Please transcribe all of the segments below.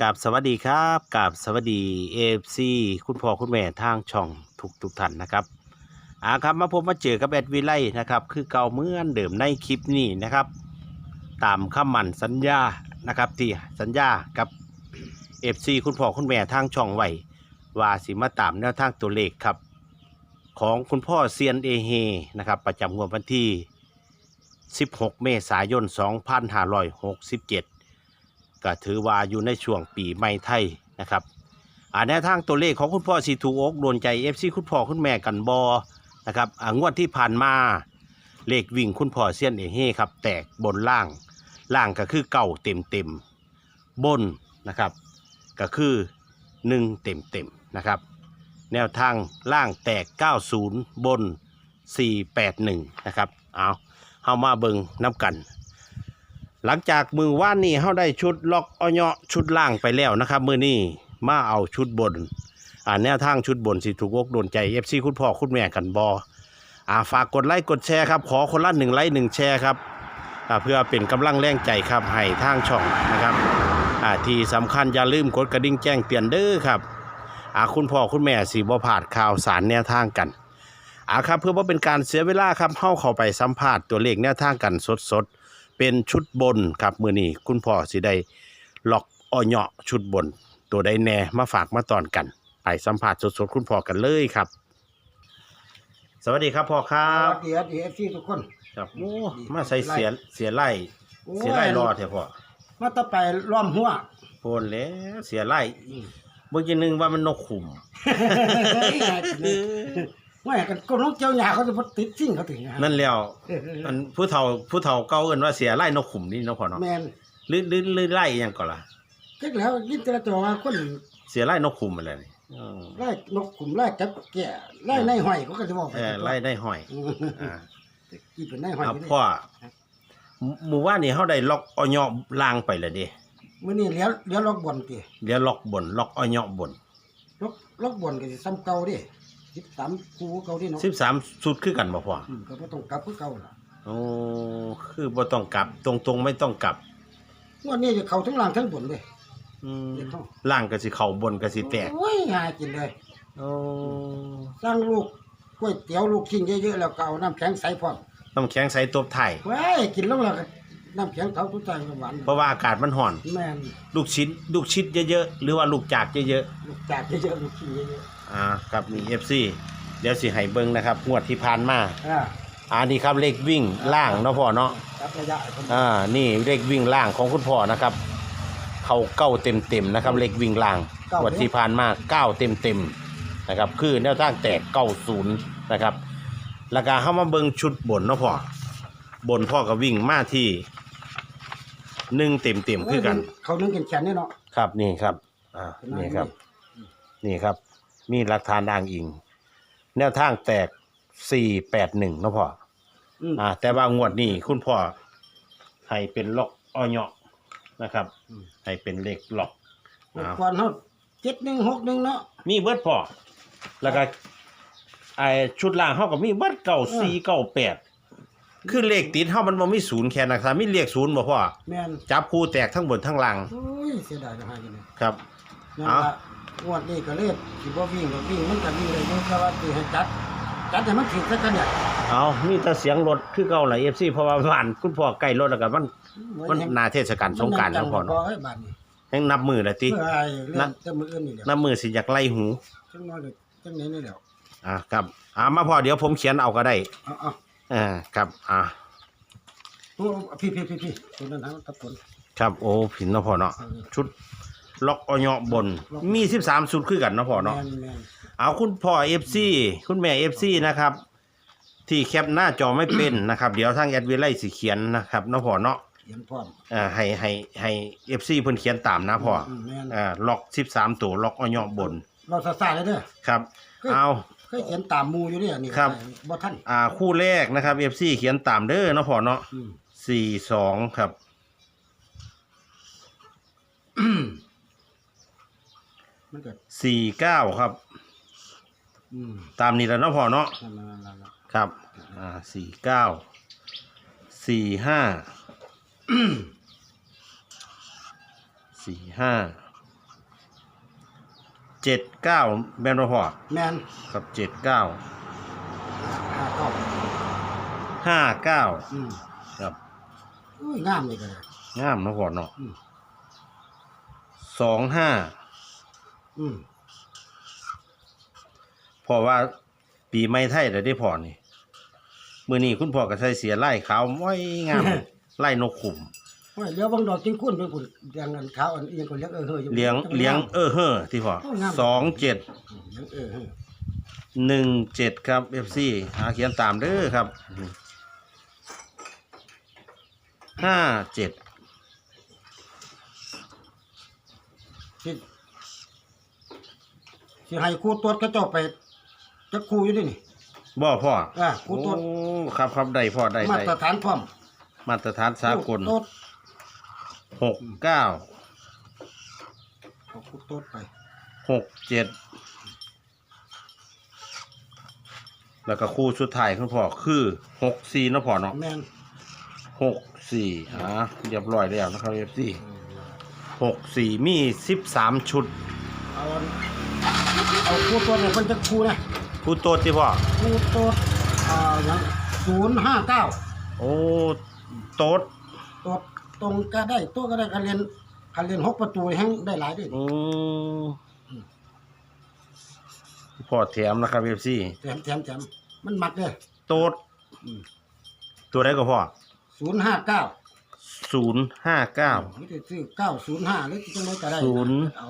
กับสวัสดีครับกับสวัสดีเอฟซีคุณพ่อคุณแม่ทางช่องทุกทุกท่านนะครับอ่าครับมาพบมาเจอกับแอดวิไลนะครับ คือเก่าเมื่อนเดิมในคลิปนี้นะครับ ตามคำมั่นสัญญานะครับที่สัญญากับเอฟซีคุณพ่อคุณแม่ทางช่องไหวว่าสิมาตามแนวทางตัวเลขครับ ของคุณพ่อเซียนเอเฮนะครับ ประจำงวดวันที่ 16 เมษายน 2567 ก็ถือว่าอยู่ในช่วงปีใหม่ไทยนะครับอ่าแนวทางตัวเลขของคุณพ่อสีถูกอกโดนใจเอฟซีคุณพ่อคุณแม่กันบอนะครับอ่างวดที่ผ่านมาเลขวิ่งคุณพ่อเซียนเอเฮ่ครับ แตกบนล่าง ล่างก็คือเก่าเต็มเต็มบนนะครับ ก็คือหนึ่งเต็มเต็มนะครับ แนวทางล่างแตก 90 บน 481 นะครับ เอาเข้ามาเบิงน้ำกัน หลังจากมือว่านนี่เขาได้ชุดล็อกอ้อยชุดล่างไปแล้วนะครับ มือนี้มาเอาชุดบนอ่าแนวทางชุดบนสิถูกอกโดนใจเอฟซีคุณพ่อคุณแม่กันบออ่าฝากกดไลค์กดแชร์ครับ ขอคนละหนึ่งไลค์หนึ่งแชร์ครับอ่าเพื่อเป็นกำลังแรงใจครับให้ทางช่องนะครับอ่าที่สำคัญอย่าลืมกดกระดิ่งแจ้งเตือนเด้อครับอ่าคุณพ่อคุณแม่สีบ่พลาดข่าวสารแนวทางกันอ่าครับเพื่อว่าเป็นการเสียเวลาครับเข้าเข้าไปสัมภาษณ์ตัวเลขแนวทางกันสดๆ เป็นชุดบนครับมือนี้คุณพ่อสิได้ล็อกอ้อยะชุดบน ตัวใดแน่มาฝากมาตอนกัน ไปสัมผัสสดๆคุณพ่อกันเลยครับ สวัสดีครับพ่อครัสบ วัสดีครับเอฟซีทุกคน ครับโอ้มาใส่เสียเสียไล่โอ้เสียไล่รอดเถอะพ่อมาต่อไปล้อมหัวโพนแล้วเสียไล่เมื่อกี้นึงว่ามันนกขุมว่า กันก็น้องเจ้าหญ้าเขาจะมาติดสิ่งเขาถึงะนั่นแล้วอันผู้เฒ่าผู้เฒ่าเก่าเอิ้นว่าเสียไล่นกขุมนี่เนาะพ่อเนาะแมนหรือหรือหรือไล่อิหยังก่อนล่ะคิดแล้วยิ่งแต่ละตัวว่าคนเสียไล่นกขุมอะไรนี่เออไล่นกขุมไล่กับแก่ไล่ในห้อยเขาก็จะบอกเออไล่ได้ห้อยอ่า กี่เป็นในห้อยเอาไปเลยพ่อหมู่ว่านี่เฮาได้ล็อกอ้อยะล่างไปแล้วเด้มื้อนี้เลี้ยวเลี้ยวล็อกบนติเดี๋ยวล็อกบนล็อกอ้อยะบนล็อกล็อกบนก็สิซ้ำเก่าดิ 13คู่เก่าดิเนาะ13สุดคือกันบ่พ่ออืมก็บ่ต้องกลับคือเก่าล่ะโอ้คือบ่ต้องกลับ ตรงๆไม่ต้องกลับ งวดนี้จะเข้าทั้งล่างทั้งบนเด้อืมเดี๋ยวเข้า ล่างก็สิเข้าบนก็สิแตกโอ้ยหากินเลยโอ้สร้างลูกก๋วยเตี๋ยวลูกชิ้นเยอะๆแล้วก็เอาน้ำแข็งใส่พร้อมน้ำแข็งใส่ตบไทยเว้ยกินแล้วแล้วก็น้ำแข็งเท่าตุ้ใจหวานเพราะว่าอากาศมันร้อน แม่นลูกชิ้น ลูกชิดเยอะๆหรือว่าลูกจากเยอะลูกจากเยอะๆลูกชิ้นเยอะๆ อ่าครับมี FC เดี๋ยวสิให้เบิ่งนะครับงวดที่ผ่านมาๆอ่าอ่านี่ครับเลขวิ่งล่างเนาะพ่อเนาะจับระยะให้ผมอ่านี่เลขวิ่งล่างของคุณพ่อนะครับ เขาเก้าเต็มเต็มๆนะครับ เลขวิ่งล่างงวันที่ผ่านมาเก้าเต็มเต็มๆนะครับ คือแนวทางแตกเก้าศูนย์นะครับ แล้วก็เข้ามาเบิ่งชุดบนเนาะพ่อบนพ่อก็วิ่งมาที่หนึ่งเต็มเต็มๆคือกัน เขานึ่งกันแขนนี่เนาะ ครับนี่ครับ อ่า นี่ครับ นี่ครับ มีหลักฐานอ้างอิง แนวทางแตกสี่แปดหนึ่งเนาะพ่ออืมอ่า แต่ว่างวดนี้คุณพ่อให้เป็นล็อกอ้อยะนะครับอืม ให้เป็นเลขล็อกเมื่ออ้าวก่อนเฮา7161เนาะ มีเบิดพ่อแล้วก็ไอชุดล่างเฮาก็มีเบิดเก่า สี่เก่าแปดคือเลขติดเฮามันบ่มีศูนย์แค่นะครับมีเลขศูนย์บ่พ่อแม่นจับคู่แตกทั้งบนทั้งล่าง โอ้ยเสียดายจังหากินเลยครับ นั่นเอาล่ะ งวดนี้ก็เลยสิบ่วิ่งก็วิ่งมันก็วิ่งเลยอยู่แต่ว่าสิให้จัดจัดให้มันถึงซะกันเนี่ยเอามีแต่เสียงรถคือเก่าแหละ FC เพราะว่าบ้านคุณพ่อใกล้รถแล้วก็มันมันหนาเทศกาลสงกรารแล้วพ่อพอเนาะให้บาดนี้ยังนับมือละติเพื่อไอ้เรื่องเจ้ามืออื่นนี่แหละนับมือสิอยากไล่หูจังน้อยเลยจังไหนนี่แหละอ่าครับอ่ามาพอเดี๋ยวผมเขียนเอาก็ได้เอาเอาอ่าครับอ่าโอ้พี่พี่พี่พี่ตัวนั้นทางตะปนครับโอ้ผินเนาะพ่อเนาะเออชุด ล็อกออยะบน มี13ชุดคือกันเนาะพ่อเนาะ แม่นแม่นเอาคุณพ่อ FC คุณแม่ FC นะครับ ที่แคปหน้าจอไม่เป็นนะครับ เดี๋ยวทางแอดวิไลสิเขียนนะครับเนาะพ่อเนาะเขียนพร้อมอ่าให้ให้ให้ FC เพิ่นเขียนตามนะพ่อมแม่นอ่าล็อก13ตัวล็อกออยะบนเราซาซาเลยเด้อครับ เอา เคยเขียนตามหมูอยู่เนี่ยนี่ครับ บ่ทันอ่าคู่แรกนะครับ FC เขียนตามเด้อเนาะพ่อเนาะอืมสี่สองครับ มันก็สี่เก้าครับ อืมตามนี้แล้วเนาะพ่อเนาะนั่นนั่นนั่นนั่นครับ อ่าสี่เก้าสี่ห้าสี่ห้าเจ็ดเก้าแม่นบ่พ่อแมนครับเจ็ดเก้าห้าเก้าห้าเก้าอืมครับ อุ้ยงามเลยก็เลยงามเนาะพ่อเนาะอืม สองห้า อืมพอว่าปีใหม่ไทยได้ได้พอนี่มื้อนี้คุณพ่อก็ใส่เสียไล่ขาวม้อยงาม ไล่นกขุมโอ้ยเลี้ยวบางดอกจิ้งคุ้นไปพุ่นเลี้ยงกันขาวอันเอียงก็เลี้ยงเออเฮ้ยอเลี้ยงเลี้ยงเออเฮ้อที่พ่อโอ้งามสองเจ็ดเลี้ยงเออเฮ้ยหนึ่งเจ็ดครับ FC หาเขียนตามเด้อครับห้าเจ็ด สิสิให้ครูตรวจก็เจ้าไปจักครูอยู่ดินี่บ่พ่ออ่าครูโอ้ตรวจครับครับได้พ่อได้มาได้ตรฐานพร้อมมาตรฐานสากลครูตรวจหกเก้าเอาครูตรวจไปหกเจ็ดแล้วก็คู่สุดท้ายคุณพ่อคือหกสี่นาะพ่อเนาะแม่นหกสี่อ่าเรียบร้อยแล้วนะครับเอฟซีหกสี่มีสิบสามชุด เอาอัน เอาครูตรวจเนี่ยเพิ่นจักครูนะคู่โตที่พ่อครูตรวจอ่าหยัง059โอ้โต๊ดตรวจตรงก็ได้ตัวก็ได้คันเรียนคันเรียนหกประตูแฮงได้หลายเดิอืมพ่อแถมนะครับเอฟซีแถมแถมแถมมันมักเด้อโต๊ดอืมตัวไหนก็พ่อ059ศูนย์ห้าเก้า ไม่ได้ซื้อเก้าศูนย์ห้าหรือจังไดก็ได้ศูนย์ เอา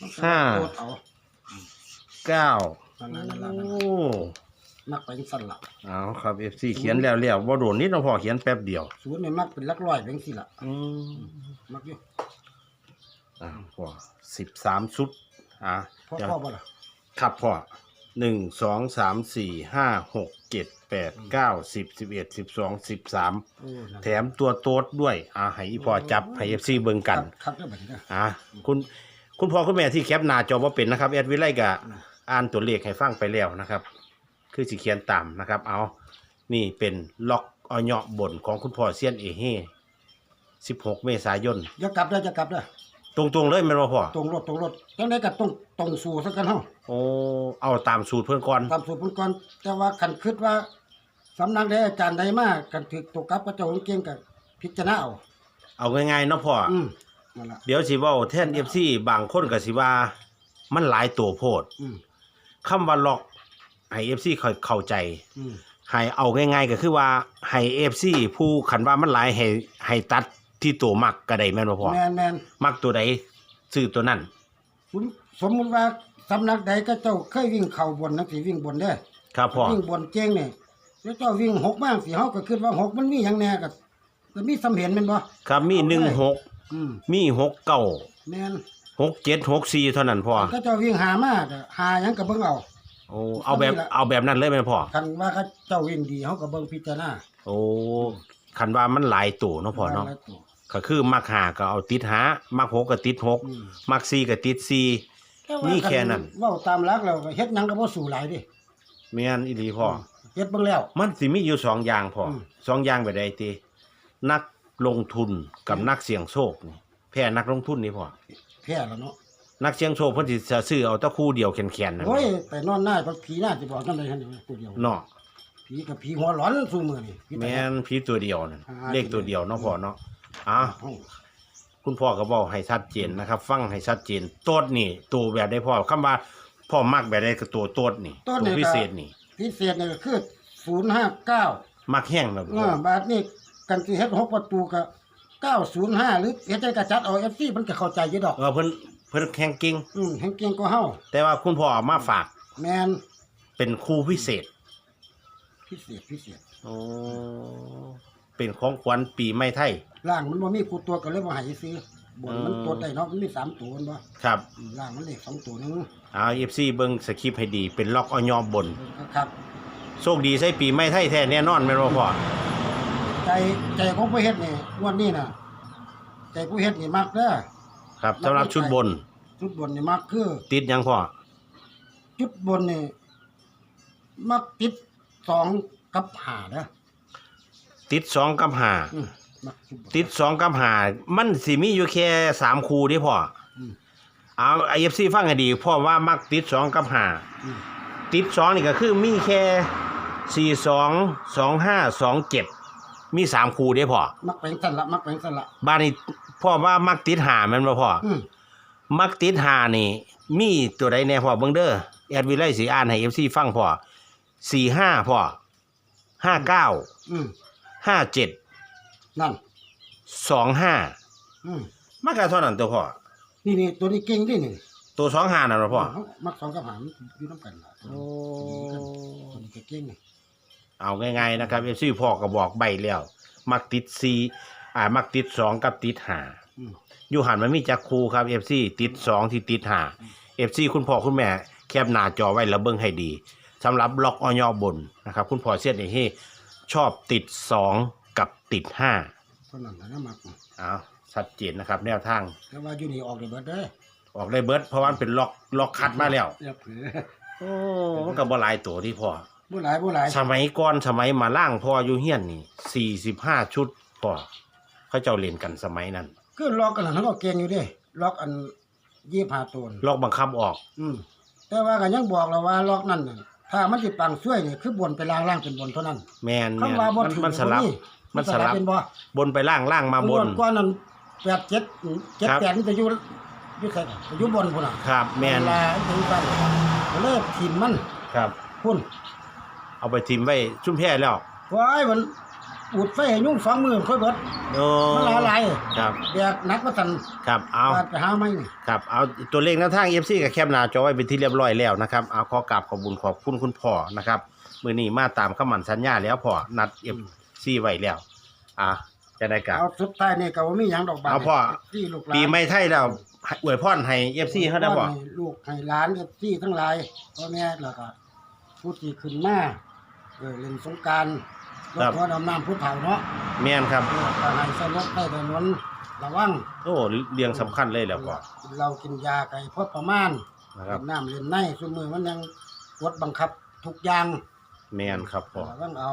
มันก็ห้า โคตรเอา เก้านั่นนั่นนั่นโอ้มักไปสั่นละเอาครับเอฟซีเขียนแล้วแล้วว่าโดนนิดเนาะพ่อเขียนแป๊บเดียวศูนย์เนี่ยมักเป็นหลักร้อยเป็นสิละอืมมักอยู่อ่าพ่อสิบสามชุดอ่าพ่อเดี๋ยวพ่อบ่ล่ะครับพ่อหนึ่งสองสามสี่ห้าหกเจ็ดแปดเก้าสิบสิบเอ็ดสิบสองสิบสามโอ้นั่นแถมตัวโต๊ดด้วยอ่าให้อีพ่อจับให้เอฟซีเบิ่งกัน ครับได้บัดนี้เด้ออ่าคุณคุณพ่อคุณแม่ที่แคปหน้าจอว่าเป็นนะครับ แอดวิไลกะ อ่านตัวเลขให้ฟังไปแล้วนะครับ คือสิเขียนตามนะครับ เอา นี่เป็นล็อกออยบนของคุณพ่อเซียนเอเฮ่สิบหกเมษายน อย่ากลับเด้ออย่ากลับเด้อตรงๆเลยแม่นบ่พ่อ ตรงรถตรงรถจังไดก็ต้องตรงสู่ซะกันเฮาโอ้ เอาตามสูตรเพื่อนก่อน ตามสูตรเพิ่นก่อนแต่ว่าคันคิดว่าสำนักใดอาจารย์ใดมากันถึกตกกลับก็เจ้าเก่งก็พิจารณาเอาเอาง่ายๆเนาะพ่อออืมนั่นล่ะเดี๋ยวสิเว้าแทน FC บางคนก็สิว่า มันหลายตัวโพด อืม คำว่าล็อกให้ FC เข้าเข้าใจอืมให้เอาง่ายๆ ก็คือว่าให้ FC ผู้คันว่ามันหลายให้ให้ตัดที่ตัวมักก็ได้แม่นบ่พ่อแม่นแม่นมักตัวใดซื้อตัวนั้น คุณสมมุติว่าสำนักใดก็เจ้าเคยวิ่งเข่าบนนักสิวิ่งบนเด้อครับพ่อวิ่งบนเจ้งเนี่ยแล้วเจ้าวิ่งหกบ้างสิเฮาก็คิดว่าหกมันมีหยังแหน่ก็ก็มีสำเห็นแม่นบ่ครับมี16อืมมี69แม่น 67 64เท่านั้นพ่อก็เจ้าวิ่งหามาก็หาหยังก็เบิ่งเอาโอ้เอาแบบเอาแบบนั้นเลยแม่นพ่อคันว่าเขาเจ้าวิ่งดีเฮาก็เบิ่งพิจารณาโอ้คันว่ามันหลายตัวเนาะพ่อเนาะหลยตัวก็คือมักหาก็เอาติดหามักหกก็ติดหกอืมมักสี่ก็ติดสี่แต่ว่านี่แค่นั้นเว้าตามหลักแล้วก็เฮ็ดหยังก็บ่สู้หลายเดิแม่นอีหลีพ่อเฮ็ดเบิ่งแล้ว มันสิมีอยู่สองอย่างพ่ออมสองอย่างแบบใดตินักลงทุนกับนักเสี่ยงโชคนี่ แพ้นักลงทุนนี่พ่อแพ้แล้วเนาะนักเสี่ยงโชคเพิ่นสิจะซื้อเอาแตะคู่เดียวแข็งๆนั่นโอ้ยแต่นอนหน้าเพราะผีหน้าสิบอกจังได๋หั่นนี่ตัวเดียวเนาะผีกับผีหัวร้อนซุมื้อนี่ผีตาแม่นผีตัวเดียวนั่นอ่า เลขตัวเดียวเนาะพ่อเนาะอะเอ้าคุณพ่อก็บอกให้ชัดเจนนะครับ ฟังให้ชัดเจนโตดนี่ตัวแบบได้พ่อคำว่าพ่อมักแบบใดก็ตัวโตดนี่ต้นตัวนี่พิก็เศษนี่ พิเศษนี่ก็คือ059มักแห้งแบบเออบาทนี่กันสิเฮ็ดหกประตูก็ 905หรือเฮ็ดใจกระจัดเอา FC มันก็เข้าใจอยู่ดอก เออเพิ่นเพิ่นแข่งกิ้งอืมแห่งเก่งกว่าเฮาแต่ว่าคุณพ่อเอามาฝากแม่นเป็นคู่พิเศษพิเศษพิเศษโอ้เป็นของขวัญปีใหม่ไทย ล่างมันบ่มีคู่ตัวก็เลยบ่ให้ซื้อบนมันอืมตัวได้เนาะมันมีสามตัวแม่นบ่ครับอืมล่างมันเลขสองตัวหนึงเอาเอฟซีเบิ้งสคริปต์ให้ดี เป็นล็อกออยอบน ครับ โชคดีใช้ปีใหม่ไทยแท้แน่นอนแม่นบ่พ่อ ใจใจของผู้เฮ็ดนี่งวดนี้น่ะ ใจผู้เฮ็ดนี่มักเด้อครับสำหรับชุดบนชุดบนนี่มักคือ ติดหยังพ่อจุดบนนี่มักติดสองกับห้าเด้อติดสองกับห้าอืมมักชุบบน ติดสองกับหามันสิมีอยู่แค่สามคูที่พ่ออม เอาไอเอฟซีฟังให้ดีพ่อว่ามักติดสองกับหาอืมติดสองนี่ก็คือมีแค่สี่สองสองห้าสองเจ็ด มีสามคูได้พ่อมักแปลงสั่นละมักแปลงสั่นละบ้านนี้พ่อว่ามักติดหาแมันบ่พ่อออืมมักติดหานี่ มีตัวใดแน่พ่อเบิ่งเด้อแอดวิไลสีอ่านให้เอฟซีฟังพ่อสี่ห้าพ่อห้าเก้าอืมห้าเจ็ดนั่น สองห้าอืมมันก็เท่านั้นตัวพ่อนี่นี่ตัวนี้เก่งดินี่ตัวสองห้านั่นบ่พ่อเามักสองกับหามอยู่น้ำกันล่ะตัวนี้ก็เก่งนี่ เอาง่ายๆนะครับเอฟซีพ่อก็บอกใบแล้ว มักติดซีอ่า มักติดสองกับติดหาอืมอยู่หันมันมีจักคูครับเอฟซีติดสองที่ติดหาเอฟซีคุณพ่อคุณแม่ แคบหน้าจอไว้แล้วเบิ่งให้ดีสำหรับล็อกออยบนนะครับ คุณพ่อเสียดเฮ้ชอบติดสองกับติดห้าเท่านั้นแหละนะมักเอาชัดเจนนะครับ แนวทางแต่ว่าอยู่นี่ออกได้เบิดเด้อออกได้เบิร์ดเพราะว่ามันเป็นล็อกล็อกคัดมาแล้วอย่าเผือโอ้มันก็บ่หลายตัวที่พ่อ บ่หลายบ่หลายสมัยก่อนสมัยมาล่างพ่ออยู่เฮียนนี่สี่สิบห้าชุดพ่อเขาเจ้าเล่นกันสมัยนั้นคือล็อกกันนั้นก็เก่งอยู่เด้ล็อกอัน25ตัวน่ะล็อกบังคับออก อืมแต่ว่าก็ยังบอกเราว่าล็อกนั่นน่ะถ้ามันสิปังช่วยนี่คือบนไปล่างล่างเป็นบนเท่านั้น แมนแมนคำว่าบ่มันถือมันสลับมันสลับเป็นบ่บนไปล่างล่างมาบนกว่านั้นแปดเจ็ดเจ็ดครับแปดมันจะอยู่อยู่ไสกันจะอยู่บนพุ่นน่ะครับ แมนเวลามันจะอยู่กันก็เลยทิ่มมันครับพุ่น เอาไปทิมไว้ชุ่มแพร่แล้วว้ายมันอุดไฟให้ยุ่งสองมือค่อยเบิดโอ้มันหลายหลายครับแบกหนักว่าซั่นครับเอาปาดไปหาไม้นี่ครับเอาตัวเลขหน้าทางเอฟซีกับแคบหน้าจอไว้เป็นที่เรียบร้อยแล้วนะครับเอาขอกราบขอบคุญขอบคุณคุณพ่อนะครับมือนี้มาตามคำมั่นสัญญาแล้วพ่อนัดเอฟซีไว้แล้ว อะจะได้กลับเอาสุดท้ายนี่ก็บ่มีหยังดอกบาดเอาพ่อที่ลูกหลานปีไม่ไทยแล้วอวยพรให้เอฟซีเขาได้บ่ให้ลูกให้หลานกับที่ทั้งหลายพ่อแม่แล้วก็ผู้ที่ขึ้นมา เออเล่นสงกรารรถหัวดำน้ำผู้เฒ่าเนาะแม่นครับ เออก็ให้ใส่รถใต้ถนนระวังโอ้เรียงสำคัญเลยแล้วพ่อกินเหล้ากินยาไก่พอประมาณนะครับ เล่นน้ำเล่นในซุมือมันยังกดบังคับทุกอย่างแม่นครับพ่อระวังเอา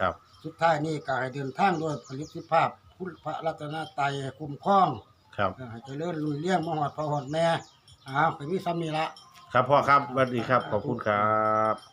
ครับ สุดท้ายนี่ก็ให้เดินทางด้วยผลิตภาพพุทธพระรัตนตรัยคุ้มครองครับ เออให้เจริญรุ่งเรืองมาหอดพอหอดแม่อ้าวไปมีซ้ำนี่ละ ครับพ่อครับสวัสดีครับ ขอบคุณครับ